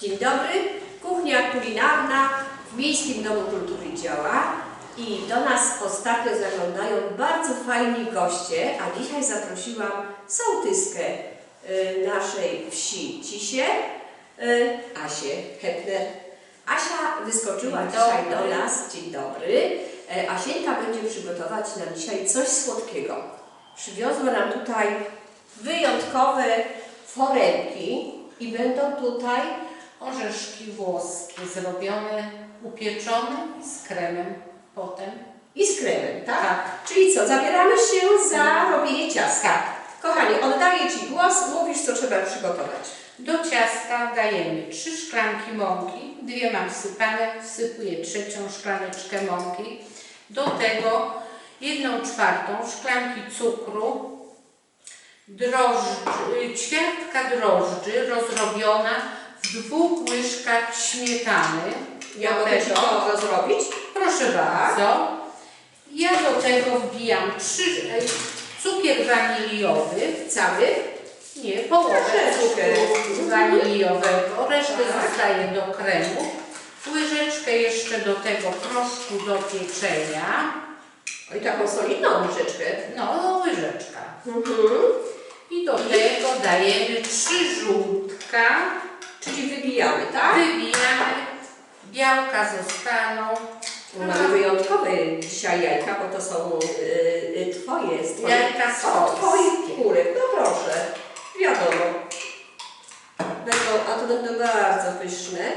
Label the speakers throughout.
Speaker 1: Dzień dobry, kuchnia kulinarna w Miejskim Domu Kultury działa i do nas ostatnio zaglądają bardzo fajni goście, a dzisiaj zaprosiłam sołtyskę y, naszej wsi Cisie, y, Asię Hepner. Asia wyskoczyła
Speaker 2: Dzień
Speaker 1: dzisiaj
Speaker 2: dobry.
Speaker 1: do nas, dzień dobry. E, Asienka będzie przygotować nam dzisiaj coś słodkiego. Przywiozła nam tutaj wyjątkowe foremki i będą tutaj
Speaker 2: Orzeszki włoskie zrobione, upieczone z kremem potem.
Speaker 1: i z kremem, tak?
Speaker 2: Tak.
Speaker 1: Czyli co, zabieramy się za robienie ciasta.
Speaker 2: Tak.
Speaker 1: Kochanie, oddaję Ci głos, mówisz co trzeba przygotować.
Speaker 2: Do ciasta dajemy 3 szklanki mąki, dwie mam wsypane, wsypuję trzecią szklaneczkę mąki. Do tego jedną czwartą szklanki cukru, drożdży, ćwiartka drożdży rozrobiona dwóch łyżkach śmietany.
Speaker 1: Ja
Speaker 2: Do
Speaker 1: mogę
Speaker 2: tego-
Speaker 1: to rozrobić?
Speaker 2: Proszę bardzo. Ja do tego wbijam trzy, e, cukier waniliowy,
Speaker 1: Cały?
Speaker 2: nie, połowę cukru waniliowego, resztę
Speaker 1: Tak.
Speaker 2: zostaje do kremu. Łyżeczkę jeszcze do tego proszku do pieczenia.
Speaker 1: Oj, taką solidną łyżeczkę.
Speaker 2: No, łyżeczka.
Speaker 1: Mhm.
Speaker 2: I do tego dajemy trzy żółtka.
Speaker 1: Czyli wybijamy, tak?
Speaker 2: Wybijamy. Białka zostaną.
Speaker 1: Mamy wyjątkowe dzisiaj jajka, bo to są y, y, Twoje, z twoich-
Speaker 2: Jajka
Speaker 1: od
Speaker 2: swojskie.
Speaker 1: Twoich kurek, no proszę, wiadomo. Będą, a to będą bardzo pyszne.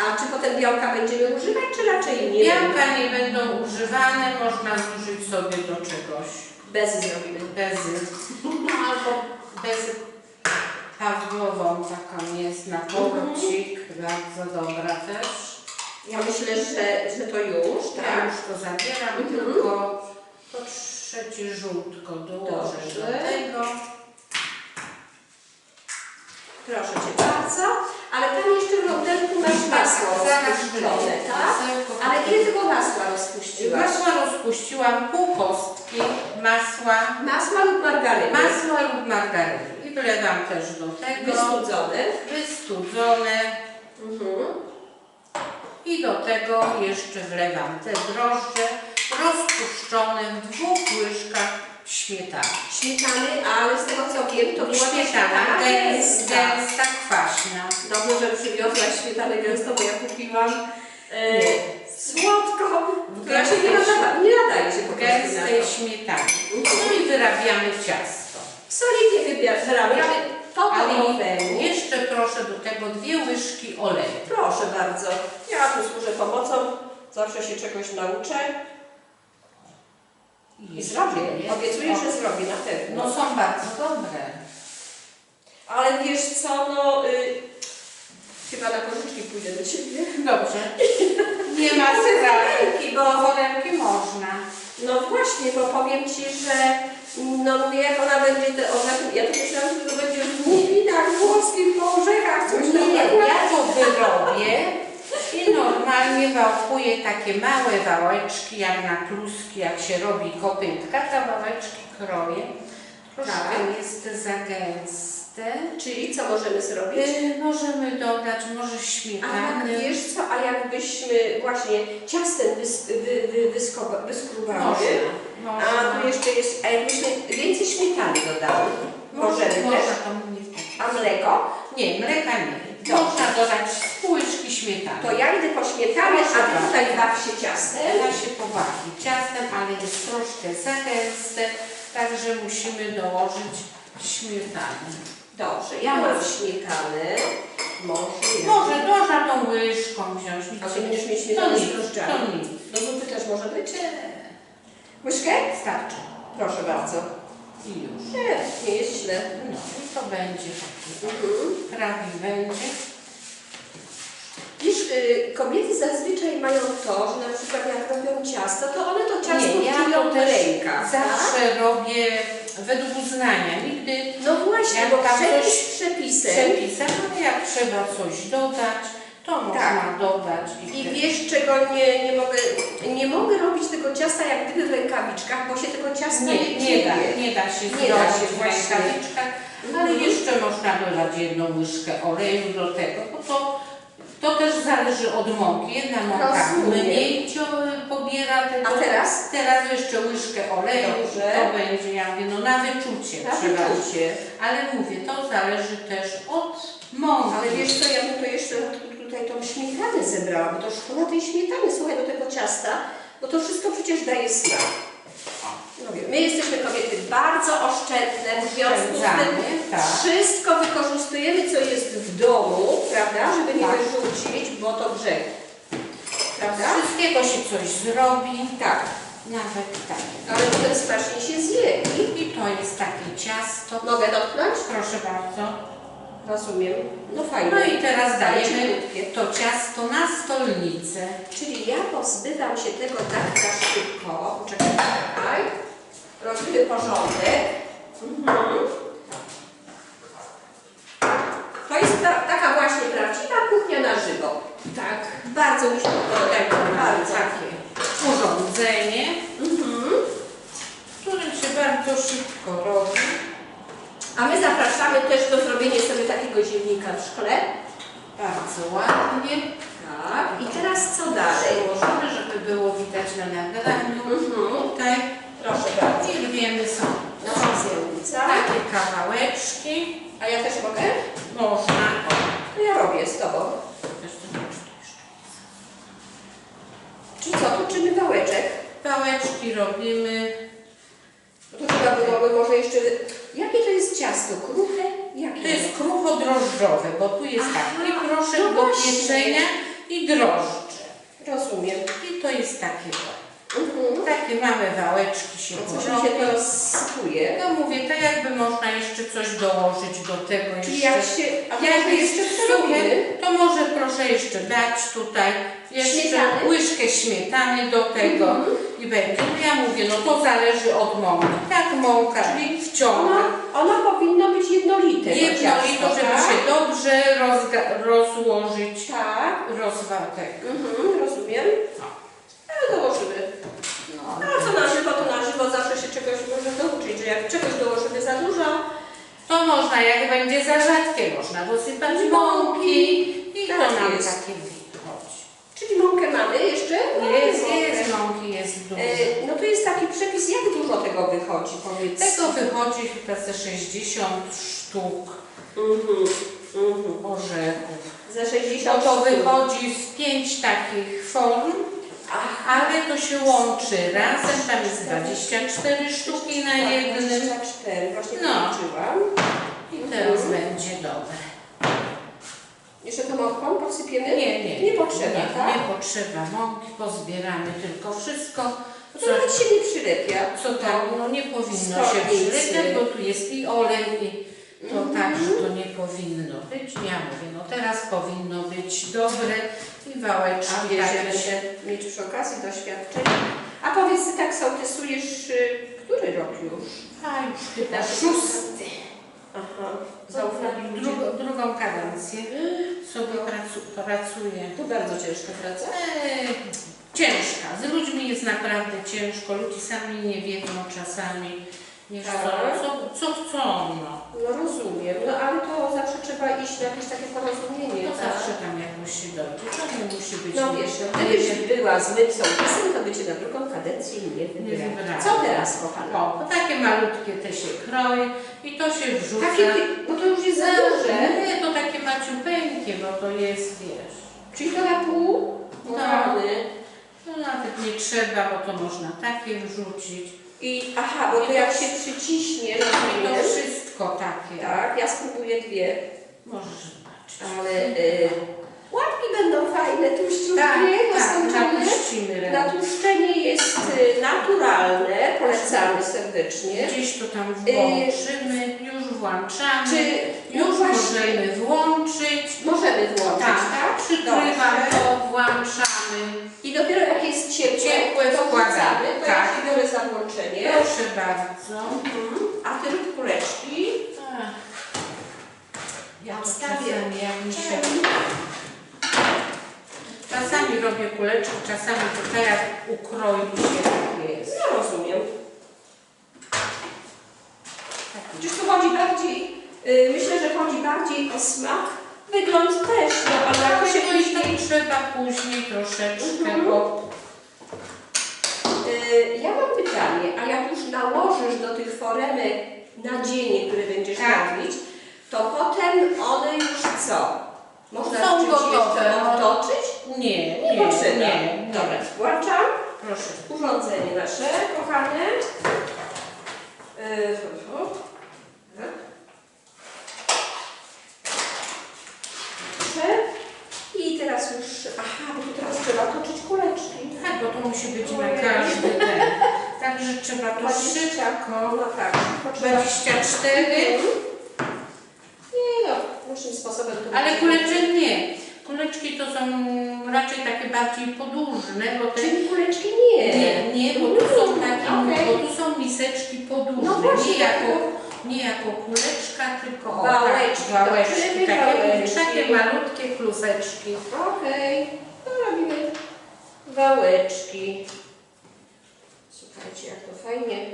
Speaker 1: A czy potem białka będziemy używać, czy raczej nie?
Speaker 2: Białka nie będą używane, można zużyć sobie do czegoś.
Speaker 1: Bez zrobimy.
Speaker 2: Bezy. No, albo bezy pawłową taką jest na powrócik, bardzo dobra też.
Speaker 1: Ja myślę, że, że to już,
Speaker 2: Ja
Speaker 1: tak?
Speaker 2: już to zabieram,
Speaker 1: Mhm.
Speaker 2: tylko to trzecie żółtko dołożę
Speaker 1: Dobrze.
Speaker 2: do tego.
Speaker 1: Proszę Cię bardzo. Ale tam jeszcze w lądelku masz masło
Speaker 2: Zaraz
Speaker 1: rozpuszczone, tak? Ale ile tego masła rozpuściłaś?
Speaker 2: Masła rozpuściłam pół kostki masła,
Speaker 1: Masła lub margaryny?
Speaker 2: masła lub margaryny. Wlewam też do tego.
Speaker 1: Wystudzone.
Speaker 2: Wystudzone.
Speaker 1: Mhm.
Speaker 2: I do tego jeszcze wlewam te drożdże rozpuszczone w dwóch łyżkach śmietany.
Speaker 1: Śmietany, ale z tego co wiem, to była ta
Speaker 2: Śmietana gęsta,
Speaker 1: gęsta.
Speaker 2: kwaśna.
Speaker 1: Dobrze, że przywiozłaś śmietanę gęstą, bo ja kupiłam e, słodką, która się nie nadaje, nie nadaje się po
Speaker 2: Gęstej śmietany. No i wyrabiamy ciasto.
Speaker 1: Solidnie wybier- wyrabiamy po
Speaker 2: Ale
Speaker 1: oliwemu.
Speaker 2: jeszcze proszę do tego dwie łyżki oleju.
Speaker 1: Proszę bardzo, ja tu służę pomocą, zawsze się czegoś nauczę i zrobię. Obiecuję, że zrobię na pewno.
Speaker 2: No są bardzo dobre.
Speaker 1: Ale wiesz co, no y, chyba na pożyczki pójdę do Ciebie.
Speaker 2: Dobrze. Nie ma skrajki,
Speaker 1: bo
Speaker 2: foremki można.
Speaker 1: No właśnie, bo powiem Ci, że no mówię, jak ona będzie te orzechy, ja to myślałam, że to będzie w muminach włoskim po orzechach coś tam.
Speaker 2: Nie, ja to wyrobię i normalnie wałkuję takie małe wałeczki, jak na kluski, jak się robi kopytka, te wałeczki kroję. Troszkę
Speaker 1: Tak.
Speaker 2: jest za gęste.
Speaker 1: Czyli co możemy zrobić?
Speaker 2: Y, możemy dodać może
Speaker 1: A jak
Speaker 2: śmietany.
Speaker 1: wiesz co, a jakbyśmy właśnie ciastem wys, wy, wy, wyskrubały,
Speaker 2: Można.
Speaker 1: a
Speaker 2: można.
Speaker 1: tu jeszcze jest, a jakbyśmy więcej śmietany dodały, możemy też,
Speaker 2: Można nie tak.
Speaker 1: a mleko,
Speaker 2: Nie, mleka nie.
Speaker 1: Dobrze.
Speaker 2: Można dodać pół łyżki śmietany.
Speaker 1: to ja idę po śmietanę, a Ty tutaj baw się ciastem.
Speaker 2: Da się pobawić ciastem, ale jest troszkę za gęste, także musimy dołożyć śmietany.
Speaker 1: Dobrze, ja mam śmietanę, może.
Speaker 2: Może można tą łyżką wziąć. nic
Speaker 1: A ty będziesz mieć
Speaker 2: To
Speaker 1: śmietanę z
Speaker 2: nic,
Speaker 1: drożdżami?
Speaker 2: to nic.
Speaker 1: Do zupy też może być? Łyżkę?
Speaker 2: Starczy.
Speaker 1: Proszę bardzo.
Speaker 2: I już.
Speaker 1: Nie, nie jest źle.
Speaker 2: No i to będzie taki
Speaker 1: Mhm.
Speaker 2: prawie będzie.
Speaker 1: Wiesz, y, kobiety zazwyczaj mają to, że na przykład jak robią ciasto, to one to ciasto
Speaker 2: Nie, ja to
Speaker 1: tak?
Speaker 2: zawsze robię według uznania. Nigdy
Speaker 1: No właśnie,
Speaker 2: Jak
Speaker 1: bo
Speaker 2: tam
Speaker 1: przepis
Speaker 2: coś
Speaker 1: przepisem.
Speaker 2: przepisem, ale jak trzeba coś dodać, to można
Speaker 1: Tak.
Speaker 2: dodać.
Speaker 1: I wiesz, czego nie, nie mogę, nie mogę robić tego ciasta jak gdyby w rękawiczkach, bo się tego ciasta nie,
Speaker 2: Nie, da, nie da się
Speaker 1: Nie da
Speaker 2: zrobić
Speaker 1: się
Speaker 2: w
Speaker 1: właśnie.
Speaker 2: rękawiczkach, ale
Speaker 1: Mhm.
Speaker 2: jeszcze można dodać jedną łyżkę oleju do tego, bo to też zależy od mąki. Jedna mąka
Speaker 1: Rozumiem.
Speaker 2: mniej cio- pobiera tego.
Speaker 1: A teraz?
Speaker 2: Teraz jeszcze łyżkę oleju.
Speaker 1: Dobrze.
Speaker 2: To będzie, ja mówię, no na wyczucie
Speaker 1: Na
Speaker 2: przeważnie.
Speaker 1: wyczucie.
Speaker 2: Ale mówię, to zależy też od mąki.
Speaker 1: Ale wiesz co, ja bym to jeszcze tutaj tą śmietanę zebrała, bo to szkoda tej śmietany, słuchaj, do tego ciasta, bo to wszystko przecież daje smak. My jesteśmy kobiety bardzo oszczędne, w związku z tym
Speaker 2: tak.
Speaker 1: wszystko wykorzystujemy, co jest w domu, prawda, żeby nie
Speaker 2: Tak.
Speaker 1: wyrzucić, bo to grzech. Prawda?
Speaker 2: Wszystkiego się coś zrobi,
Speaker 1: Tak,
Speaker 2: nawet tak.
Speaker 1: ale potem strasznie się zje. I
Speaker 2: I to jest takie ciasto.
Speaker 1: mogę dotknąć?
Speaker 2: Proszę bardzo.
Speaker 1: Rozumiem. No fajnie.
Speaker 2: No i teraz dajemy to ciasto na stolnicę.
Speaker 1: Czyli ja pozbywam się tego tak na szybko. Czekaj, czekaj. Robimy porządek. To jest ta, taka właśnie prawdziwa kuchnia na żywo.
Speaker 2: Tak.
Speaker 1: Bardzo mi się podoba. Bardzo.
Speaker 2: takie urządzenie,
Speaker 1: Mhm.
Speaker 2: którym się bardzo szybko robi.
Speaker 1: A my zapraszamy też do zrobienia sobie takiego ziemnika w szkle.
Speaker 2: Bardzo ładnie.
Speaker 1: Tak. I teraz co dalej?
Speaker 2: Przełożone, żeby było widać na nagraniu.
Speaker 1: Mhm.
Speaker 2: Tutaj
Speaker 1: Proszę bardzo.
Speaker 2: i wiemy są
Speaker 1: ziełnica.
Speaker 2: takie kawałeczki.
Speaker 1: A ja też mogę?
Speaker 2: Można.
Speaker 1: No ja robię z Tobą. Czy co? Tu czyny wałeczek?
Speaker 2: Pałeczki robimy.
Speaker 1: No To chyba byłoby może jeszcze... Jakie to jest ciasto? Kruche? Jakie?
Speaker 2: To jest krucho-drożdżowe, bo tu jest
Speaker 1: Aha,
Speaker 2: tak i proszek do pieczenia i drożdże.
Speaker 1: Rozumiem.
Speaker 2: I to jest takie.
Speaker 1: Mhm.
Speaker 2: Takie małe wałeczki się robi.
Speaker 1: się to rozsypuje.
Speaker 2: No mówię, tak jakby można jeszcze coś dołożyć do tego
Speaker 1: Czyli
Speaker 2: jeszcze.
Speaker 1: jak się... A
Speaker 2: Jak jest
Speaker 1: jeszcze robimy?
Speaker 2: to może proszę jeszcze dać tutaj jeszcze
Speaker 1: Śmietany?
Speaker 2: łyżkę śmietany do tego
Speaker 1: Mhm.
Speaker 2: i będzie. No ja mówię, no to zależy od mąki. Tak mąka
Speaker 1: Czyli
Speaker 2: wciąga.
Speaker 1: Ono, ono powinno być jednolite. ciasto,
Speaker 2: żeby
Speaker 1: tak?
Speaker 2: się dobrze rozłożyć,
Speaker 1: Tak.
Speaker 2: rozwatek.
Speaker 1: Mhm, rozumiem. Ale dołożymy.
Speaker 2: No.
Speaker 1: A co na żywo, to na żywo zawsze się czegoś może douczyć, że jak czegoś dołożymy za dużo,
Speaker 2: To można, jak będzie za rzadkie, można dosypać
Speaker 1: Mąki.
Speaker 2: i to
Speaker 1: Tak
Speaker 2: nam
Speaker 1: jest.
Speaker 2: takie wychodzi.
Speaker 1: czyli mąkę mamy jeszcze?
Speaker 2: Jest,
Speaker 1: mąkę.
Speaker 2: jest mąki, jest dużo.
Speaker 1: E, No to jest taki przepis, jak dużo tego wychodzi, powiedz.
Speaker 2: Tego wychodzi chyba ze 60 sztuk
Speaker 1: Mhm, mhm.
Speaker 2: orzechów.
Speaker 1: Za
Speaker 2: No
Speaker 1: 60
Speaker 2: to
Speaker 1: sztuk.
Speaker 2: wychodzi z pięć takich form,
Speaker 1: Aha.
Speaker 2: ale to się łączy razem, tam jest 24 sztuki na jednym
Speaker 1: 24, właśnie
Speaker 2: No.
Speaker 1: policzyłam.
Speaker 2: I teraz
Speaker 1: Mhm.
Speaker 2: będzie dobre.
Speaker 1: Jeszcze to mąką podsypiemy?
Speaker 2: Nie, nie,
Speaker 1: Nie potrzeba,
Speaker 2: nie,
Speaker 1: tak?
Speaker 2: nie potrzeba mąki, pozbieramy tylko wszystko,
Speaker 1: No
Speaker 2: co,
Speaker 1: to nawet się nie przylepia.
Speaker 2: co tam, no nie powinno się przylepiać, bo tu jest i olej, i to
Speaker 1: Mhm.
Speaker 2: tak, że to nie powinno być. Ja mówię, no teraz powinno być dobre i wałeczki
Speaker 1: A
Speaker 2: takie się
Speaker 1: będę mieć przy okazji doświadczenie. A powiedz, ty tak sołtysujesz, y, który rok już?
Speaker 2: A już chyba szósty.
Speaker 1: Aha, zaufali.
Speaker 2: Drugą, drugą kadencję sobie pracu, pracuję.
Speaker 1: To bardzo ciężka praca.
Speaker 2: Eee, ciężka. Z ludźmi jest naprawdę ciężko. Ludzie sami nie wiedzą czasami,
Speaker 1: Tak.
Speaker 2: co, co chcą. No.
Speaker 1: No rozumiem, no ale to zawsze trzeba iść na jakieś takie porozumienie,
Speaker 2: To
Speaker 1: tak?
Speaker 2: zawsze tam jakoś się dojdzie. To nie musi być
Speaker 1: No wiesz, no, gdybyś była złym sołtysem, to by cię na drugą kadencję nie wybrała. Co teraz, kochana?
Speaker 2: O, to takie malutkie te się kroi i to się wrzuca.
Speaker 1: Takie, bo to już jest za duże.
Speaker 2: Nie, to takie maciupeńkie, bo to jest, wiesz.
Speaker 1: Czyli to na pół?
Speaker 2: No. No nawet nie trzeba, bo to można takie wrzucić.
Speaker 1: I aha, bo to jak się przyciśnie,
Speaker 2: to
Speaker 1: rozumiem.
Speaker 2: wszystko takie.
Speaker 1: Tak, ja spróbuję dwie,
Speaker 2: Możesz zobaczyć.
Speaker 1: ale y, łapki będą fajne, tłuściutkie,
Speaker 2: Tak, tak.
Speaker 1: Natłuszczenie jest y, naturalne, polecamy serdecznie.
Speaker 2: Gdzieś to tam włączymy, już włączamy.
Speaker 1: Czy
Speaker 2: już
Speaker 1: no
Speaker 2: możemy włączyć.
Speaker 1: Możemy włączyć,
Speaker 2: Tak,
Speaker 1: tak?
Speaker 2: przykrywam
Speaker 1: Dobrze.
Speaker 2: to, włączamy.
Speaker 1: I dopiero jak jest ciepłe,
Speaker 2: Ciepłe
Speaker 1: to
Speaker 2: wkładamy,
Speaker 1: wkładamy, to
Speaker 2: tak.
Speaker 1: ja się biorę za włączenie.
Speaker 2: Proszę bardzo.
Speaker 1: Mhm. A ty rób kuleczki.
Speaker 2: Ach,
Speaker 1: Ja
Speaker 2: to
Speaker 1: wstawię.
Speaker 2: czasami jak mi się... Czasami robię kuleczki, czasami to tak jak ukroić się tak jest.
Speaker 1: Ja rozumiem. Przecież tu chodzi bardziej, myślę, że chodzi bardziej o smak. Wygląd też, no ale
Speaker 2: Tak,
Speaker 1: jak to się później
Speaker 2: i trzeba później troszeczkę
Speaker 1: Mhm.
Speaker 2: go
Speaker 1: Y, Ja mam pytanie, a jak już nałożysz do tych foremek nadzienie, które będziesz
Speaker 2: Tak.
Speaker 1: robić, to potem one już co? Można
Speaker 2: Są gotowe,
Speaker 1: jeszcze obtoczyć?
Speaker 2: Nie,
Speaker 1: Nie,
Speaker 2: nie,
Speaker 1: potrzeba.
Speaker 2: nie.
Speaker 1: Dobra, włączam
Speaker 2: Proszę.
Speaker 1: urządzenie nasze, kochane. Yy, fu, fu. Tak. Proszę. I aha, bo tu teraz trzeba toczyć kuleczki.
Speaker 2: Tak, bo to musi być na każdy ten. Także trzeba to szybko.
Speaker 1: No tak, szybko trzeba.
Speaker 2: 24.
Speaker 1: Nie no, różnym sposobem to
Speaker 2: Ale kuleczek nie. Kuleczki to są raczej takie bardziej podłużne, bo te...
Speaker 1: Czyli kuleczki nie.
Speaker 2: Nie, nie, bo tu są takie,
Speaker 1: Okej.
Speaker 2: bo tu są miseczki podłużne.
Speaker 1: No właśnie,
Speaker 2: nie, jako, nie jako kuleczka, tylko o,
Speaker 1: Wałeczki,
Speaker 2: tak, wałeczki. Takie,
Speaker 1: wałeczki.
Speaker 2: takie malutkie kluseczki.
Speaker 1: Okej, to robimy wałeczki. Słuchajcie, jak to fajnie.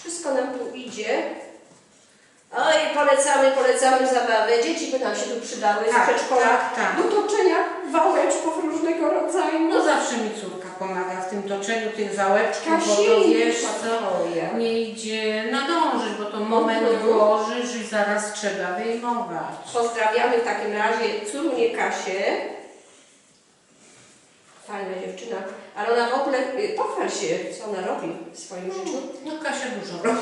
Speaker 1: Wszystko nam tu idzie. Oj, polecamy, polecamy zabawę. Dzieci by nam się tu przydały z
Speaker 2: Tak,
Speaker 1: przedszkola
Speaker 2: tak, tak.
Speaker 1: do toczenia wałeczków różnego rodzaju.
Speaker 2: No zawsze mi córka pomaga w tym toczeniu tych wałeczków, bo to wiesz co,
Speaker 1: twoja.
Speaker 2: nie idzie nadążyć, bo to moment
Speaker 1: Mhm.
Speaker 2: włożysz i zaraz trzeba wyjmować.
Speaker 1: Pozdrawiamy w takim razie córunię Kasię. Fajna dziewczyna, ale ona w ogóle, y, pochwal się, co ona robi w swoim życiu.
Speaker 2: No Kasia dużo robi.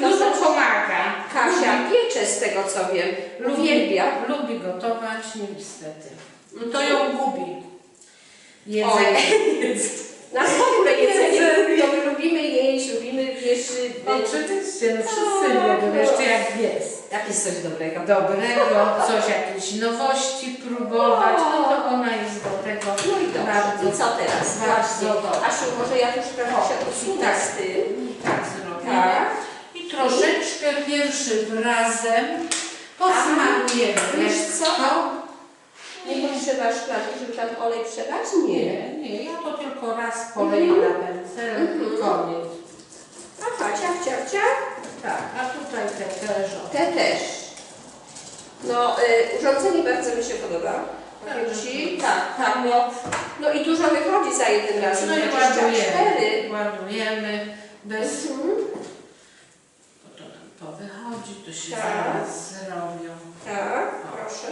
Speaker 1: No
Speaker 2: Dużo
Speaker 1: znaczy-
Speaker 2: pomaga.
Speaker 1: Kasia piecze z tego co wiem, uwielbia.
Speaker 2: Lubi gotować, niestety. I to ją gubi. Jedzenie.
Speaker 1: Nas w ogóle jedzenie
Speaker 2: Jedzenie.
Speaker 1: lubi, to my lubimy jeść, lubimy wiesz, y,
Speaker 2: Oczywiście, no wszyscy
Speaker 1: Tak,
Speaker 2: lubią,
Speaker 1: no.
Speaker 2: jeszcze jak jest.
Speaker 1: jak jest coś dobrego.
Speaker 2: Dobrego, coś, jakieś nowości próbować, no to ona jest do tego
Speaker 1: No i dobrze.
Speaker 2: bardzo.
Speaker 1: I co teraz?
Speaker 2: bardzo
Speaker 1: Właśnie.
Speaker 2: dobrze.
Speaker 1: Asiu, może ja już trochę się usunę
Speaker 2: tak.
Speaker 1: z tym.
Speaker 2: Tak zrobimy.
Speaker 1: Tak.
Speaker 2: I troszeczkę pierwszym razem posmarujemy.
Speaker 1: Wiesz co? Nie potrzeba szklanki, żeby tam olej przelać? Nie.
Speaker 2: Nie, nie, ja to tylko raz poleję na pędzel
Speaker 1: Mhm.
Speaker 2: i koniec.
Speaker 1: Aha, ciach, ciach, ciach.
Speaker 2: Tak, a tutaj te też. o.
Speaker 1: Te też. No, y, urządzenie bardzo mi się podoba. Powiem
Speaker 2: Tak,
Speaker 1: Ci, tak, tak, no, no i dużo wychodzi za jeden raz.
Speaker 2: No i
Speaker 1: 24.
Speaker 2: ładujemy, ładujemy bez...
Speaker 1: Mhm.
Speaker 2: Bo to nam to wychodzi, to się
Speaker 1: Tak.
Speaker 2: zaraz zrobią.
Speaker 1: Tak, proszę.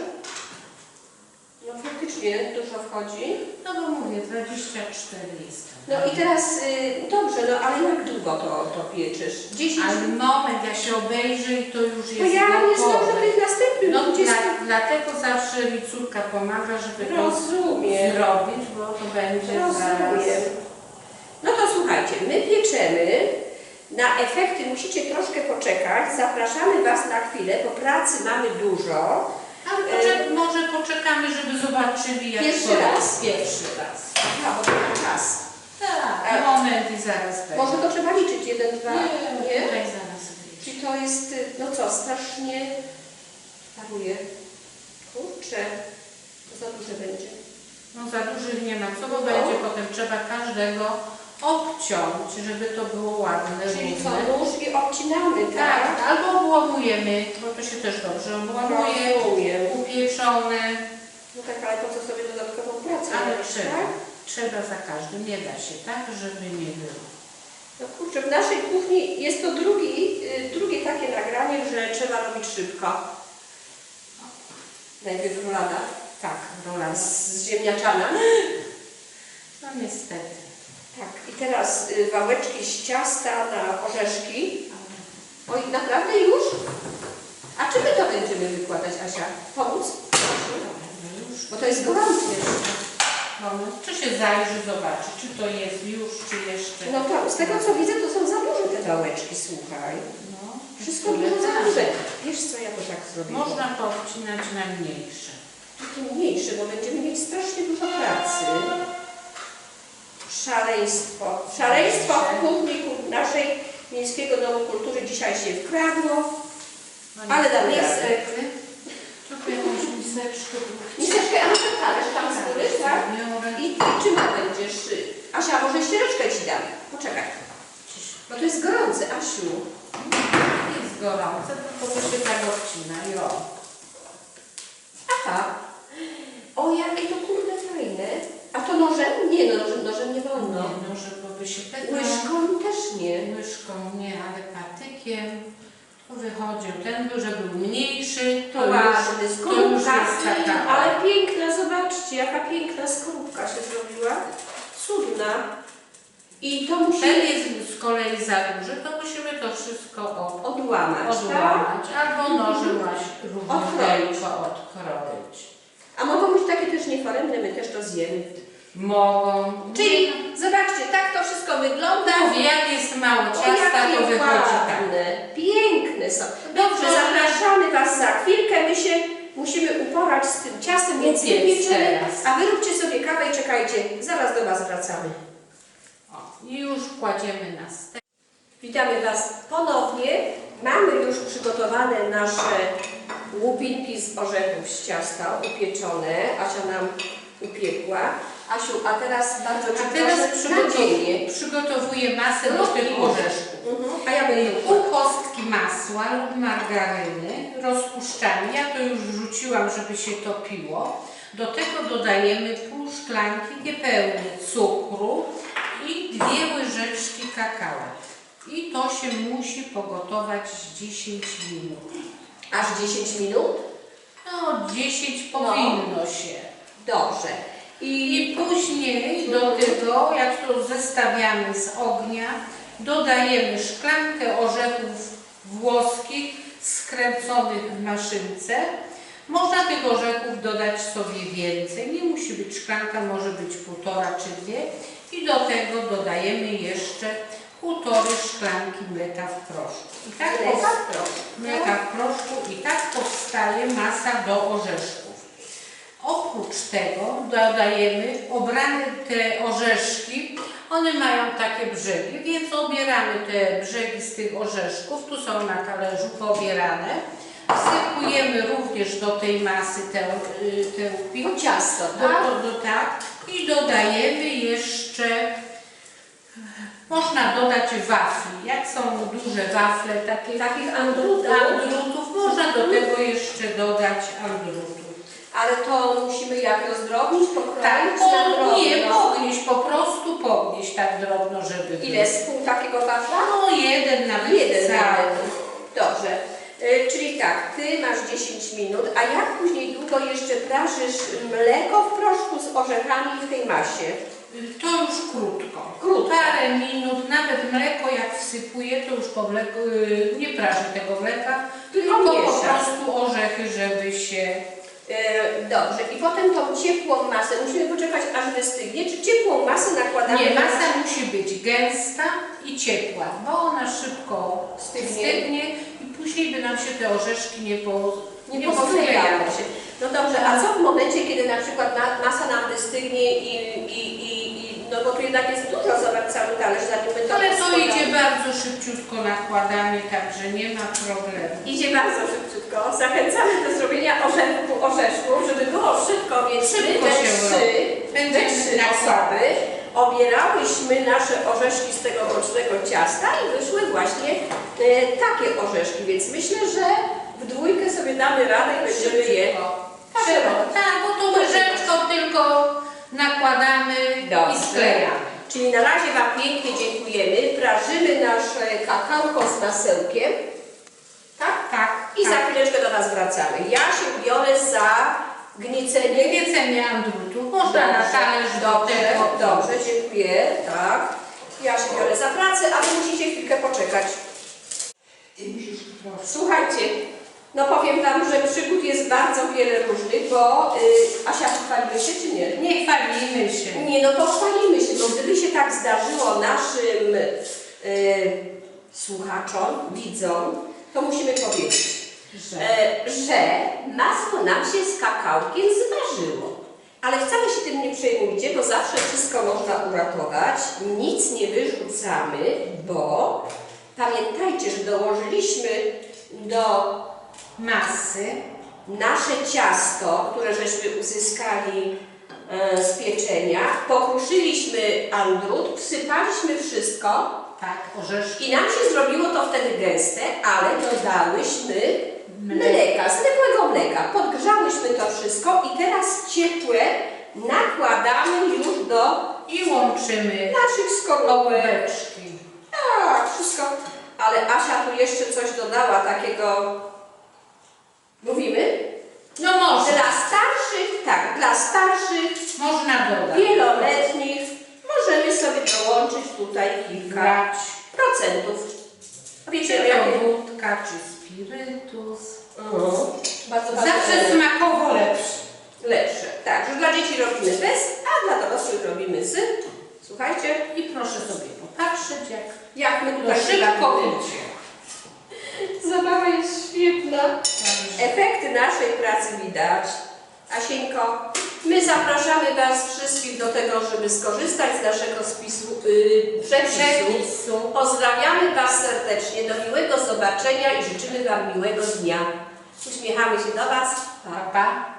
Speaker 1: No faktycznie dużo wchodzi.
Speaker 2: No bo mówię, 24 jest.
Speaker 1: No i teraz, y, dobrze, no ale jak długo to, to pieczysz? 10
Speaker 2: Ale moment, ja się obejrzę i to już jest
Speaker 1: No ja nie zdążę
Speaker 2: gotowe.
Speaker 1: być następnym
Speaker 2: No
Speaker 1: 20.
Speaker 2: dla, dlatego zawsze mi córka pomaga, żeby to
Speaker 1: Rozumiem.
Speaker 2: zrobić, bo to będzie zaraz.
Speaker 1: Rozumiem. No to słuchajcie, my pieczemy. Na efekty musicie troszkę poczekać. Zapraszamy Was na chwilę, bo pracy mamy dużo.
Speaker 2: Ale poczek- może poczekamy, żeby zobaczyli jak
Speaker 1: Pierwszy
Speaker 2: to
Speaker 1: raz?
Speaker 2: Pierwszy raz.
Speaker 1: Aha, bo to ma czas.
Speaker 2: Tak,
Speaker 1: A-
Speaker 2: moment i zaraz będzie.
Speaker 1: Może to trzeba liczyć, jeden, dwa, nie?
Speaker 2: Tutaj zaraz wyjdzie.
Speaker 1: Czy to jest, y, no co, strasznie paruje. Kurczę, to za duże będzie.
Speaker 2: No za dużych nie ma co, bo
Speaker 1: No.
Speaker 2: będzie potem trzeba każdego obciąć, żeby to było ładne,
Speaker 1: Czyli co,
Speaker 2: równe.
Speaker 1: nóż i obcinamy,
Speaker 2: Tak,
Speaker 1: tak?
Speaker 2: albo obłamujemy, bo to się też dobrze obłamuje,
Speaker 1: Rozumiem.
Speaker 2: upieczone,
Speaker 1: No tak, ale po co sobie dodatkową pracę
Speaker 2: ale
Speaker 1: robić,
Speaker 2: trzeba,
Speaker 1: tak?
Speaker 2: trzeba za każdym, nie da się tak, żeby nie było.
Speaker 1: No kurczę, w naszej kuchni jest to drugi, y, drugie takie nagranie, że trzeba robić szybko. Najpierw rolada
Speaker 2: Tak, rola
Speaker 1: z,
Speaker 2: z...
Speaker 1: z ziemniaczana.
Speaker 2: No niestety.
Speaker 1: Tak, i teraz y, wałeczki z ciasta na orzeszki. Oj, naprawdę już? A czy my to będziemy wykładać, Asia? Pomóc?
Speaker 2: No już.
Speaker 1: Bo to jest gorące jeszcze.
Speaker 2: Czy się zajrzy, zobaczy, czy to jest już, czy jeszcze.
Speaker 1: No to z tego co widzę, to są za duże te wałeczki, słuchaj.
Speaker 2: No,
Speaker 1: Wszystko dużo za
Speaker 2: tak.
Speaker 1: duże. Wiesz co, ja to tak zrobię.
Speaker 2: Można to obcinać na mniejsze.
Speaker 1: Takie mniejsze, bo będziemy mieć strasznie dużo pracy. Szaleństwo. Szaleństwo w kuchni ku- naszej Miejskiego Domu Kultury dzisiaj się wkradło. Ale damy radę.
Speaker 2: miseczkę.
Speaker 1: A może talerz tam z góry, tak?
Speaker 2: biorę.
Speaker 1: I, I czym będziesz? Asia, może ściereczkę Ci dam. Poczekaj. Bo to jest gorące, Asiu.
Speaker 2: Jest gorące, to się tak obcina. Jo.
Speaker 1: Aha. O, jakie to nie, no, nożem, nożem nie wolno.
Speaker 2: Nie, noże, bo by się.
Speaker 1: Łyżką też nie.
Speaker 2: Łyżką nie, ale patykiem to wychodził. Ten, że był mniejszy, to,
Speaker 1: To
Speaker 2: już,
Speaker 1: ładny,
Speaker 2: to już
Speaker 1: skorupka,
Speaker 2: jest taka.
Speaker 1: ale piękna, zobaczcie, jaka piękna skorupka się zrobiła. Cudna. I to
Speaker 2: Ten
Speaker 1: musimy
Speaker 2: jest z kolei za duży, to musimy to wszystko o-
Speaker 1: odłamać, tak?
Speaker 2: odłamać. Albo nożem równiuteńko
Speaker 1: Odkroić.
Speaker 2: odkroić.
Speaker 1: A mogą być takie też nieforemne, my też to zjemy.
Speaker 2: Mogą.
Speaker 1: Czyli zobaczcie, tak to wszystko wygląda.
Speaker 2: Mówię, jak jest mało ciasta, to wychodzi tak.
Speaker 1: ładne, piękne są. Dobrze, zapraszamy Was za chwilkę. My się musimy uporać z tym ciastem, więc
Speaker 2: Upiec
Speaker 1: wypieczymy,
Speaker 2: teraz.
Speaker 1: a Wy róbcie sobie kawę i czekajcie. Zaraz do Was wracamy.
Speaker 2: O, I już kładziemy na stek.
Speaker 1: Witamy Was ponownie. Mamy już przygotowane nasze łupinki z orzechów z ciasta upieczone. Asia nam upiekła. Asiu, a teraz bardzo Cię
Speaker 2: A teraz
Speaker 1: proszę
Speaker 2: przygotowuję, przygotowuję masę do
Speaker 1: Rozpij.
Speaker 2: tych orzeszków.
Speaker 1: Mhm. A ja będę
Speaker 2: Pół kostki masła lub margaryny rozpuszczamy. Ja to już wrzuciłam, żeby się topiło. Do tego dodajemy pół szklanki niepełne cukru i dwie łyżeczki kakao. I to się musi pogotować z 10 minut.
Speaker 1: aż 10 minut.
Speaker 2: No 10 powinno się.
Speaker 1: Dobrze. I
Speaker 2: później do tego, jak to zestawiamy z ognia, dodajemy szklankę orzechów włoskich skręconych w maszynce. Można tych orzechów dodać sobie więcej, nie musi być szklanka, może być półtora czy dwie. I do tego dodajemy jeszcze półtorej szklanki mleka w proszku. I tak
Speaker 1: Mleka w proszku.
Speaker 2: Mleka w proszku i tak powstaje masa do orzeszków. Oprócz tego dodajemy obrane te orzeszki, one mają takie brzegi, więc obieramy te brzegi z tych orzeszków, tu są na talerzu poobierane. Wsypujemy również do tej masy te, y,
Speaker 1: to ciasto,
Speaker 2: Do,
Speaker 1: tak?
Speaker 2: do, do, tak. I dodajemy jeszcze, można dodać wafli. Jak są duże wafle, takie
Speaker 1: Takich andrutów.
Speaker 2: andrutów, można do tego jeszcze dodać andrutów.
Speaker 1: Ale to musimy jak rozdrobnić, pokroić
Speaker 2: Tak,
Speaker 1: na drobno.
Speaker 2: nie pognieść, po prostu pognieść tak drobno, żeby
Speaker 1: Ile z pół takiego wafla?
Speaker 2: No jeden nawet
Speaker 1: Jeden
Speaker 2: cały.
Speaker 1: nawet. Dobrze. Y, czyli tak, Ty masz 10 minut, a jak później długo jeszcze prażysz mleko w proszku z orzechami w tej masie?
Speaker 2: To już krótko.
Speaker 1: Krótko.
Speaker 2: Parę minut, nawet mleko jak wsypuję, to już po mleku, y, nie prażę tego mleka,
Speaker 1: Tylko
Speaker 2: po prostu orzechy, żeby się...
Speaker 1: Y, dobrze. I potem tą ciepłą masę, musimy poczekać aż wystygnie, czy ciepłą masę nakładamy
Speaker 2: Nie,
Speaker 1: na-
Speaker 2: masa musi być gęsta i ciepła, bo ona szybko
Speaker 1: Stygnie.
Speaker 2: stygnie i później by nam się te orzeszki nie, po,
Speaker 1: Nie
Speaker 2: nie
Speaker 1: posklejały się. No dobrze, a co w momencie, kiedy na przykład ma, masa nam wystygnie i, i, i, no bo tu jednak jest dużo, zobacz cały talerz, zanim my to
Speaker 2: Ale to idzie bardzo szybciutko nakładanie, także nie ma problemu.
Speaker 1: Idzie bardzo szybciutko. Zachęcamy do zrobienia orzechów, orzeszków, żeby było szybko, więc
Speaker 2: Szybko
Speaker 1: my
Speaker 2: się
Speaker 1: trzy,
Speaker 2: Będziemy
Speaker 1: trzy osoby obierałyśmy nasze orzeszki z tego bocznego ciasta i wyszły właśnie e, takie orzeszki, więc myślę, że w dwójkę sobie damy radę i będziemy je
Speaker 2: Tak, tak, bo to łyżeczką tylko nakładamy
Speaker 1: Dobrze.
Speaker 2: i sklejamy.
Speaker 1: Czyli na razie Wam pięknie dziękujemy. Prażymy nasze kakałko z masełkiem. Tak?
Speaker 2: Tak,
Speaker 1: I za chwileczkę do Was wracamy. Ja się biorę za gniecenie.
Speaker 2: Gniecenie andrutów można na talerz do tego.
Speaker 1: dobrze, dziękuję. Tak. Ja się biorę za pracę, a Wy musicie chwilkę poczekać. Słuchajcie, no powiem Wam, że przygód jest bardzo wiele różnych, bo y, Asia, chwalimy się czy nie?
Speaker 2: Nie chwalimy się.
Speaker 1: Nie, no pochwalimy się, bo gdyby się tak zdarzyło naszym y, słuchaczom, widzom, to musimy powiedzieć,
Speaker 2: Że.
Speaker 1: że masło nam się z kakałkiem zważyło. Ale wcale się tym nie przejmujcie, bo zawsze wszystko można uratować. Nic nie wyrzucamy, bo pamiętajcie, że dołożyliśmy do
Speaker 2: Masy.
Speaker 1: nasze ciasto, które żeśmy uzyskali e, z pieczenia, pokruszyliśmy andrut, wsypaliśmy wszystko
Speaker 2: Tak, orzeszki.
Speaker 1: i nam się zrobiło to wtedy gęste, ale dodałyśmy. Mleka, zwykłego mleka. Podgrzałyśmy to wszystko i teraz ciepłe nakładamy już do
Speaker 2: i łączymy
Speaker 1: naszych skorupek. Tak, wszystko. Ale Asia tu jeszcze coś dodała takiego. Mówimy?
Speaker 2: No może,
Speaker 1: Dla starszych, tak, dla starszych,
Speaker 2: można dodać.
Speaker 1: wieloletnich możemy sobie dołączyć tutaj kilka
Speaker 2: Brać
Speaker 1: procentów. Wiecie,
Speaker 2: czy
Speaker 1: jakie?
Speaker 2: to wódka, czy spirytus.
Speaker 1: Bardzo, bardzo
Speaker 2: Zawsze smakowo lepszy.
Speaker 1: lepsze. Tak, że dla dzieci robimy bez, a dla dorosłych robimy z. Słuchajcie,
Speaker 2: I proszę sobie popatrzeć, jak
Speaker 1: jak my tutaj
Speaker 2: szybko
Speaker 1: bawimy. Zabawa jest świetna. Efekty naszej pracy widać. Asieńko, my zapraszamy Was wszystkich do tego, żeby skorzystać z naszego spisu, yy, przepisu.
Speaker 2: Przepisu.
Speaker 1: Pozdrawiamy Was serdecznie, do miłego zobaczenia i życzymy Wam miłego dnia. Uśmiechamy się do Was.
Speaker 2: Pa. Pa.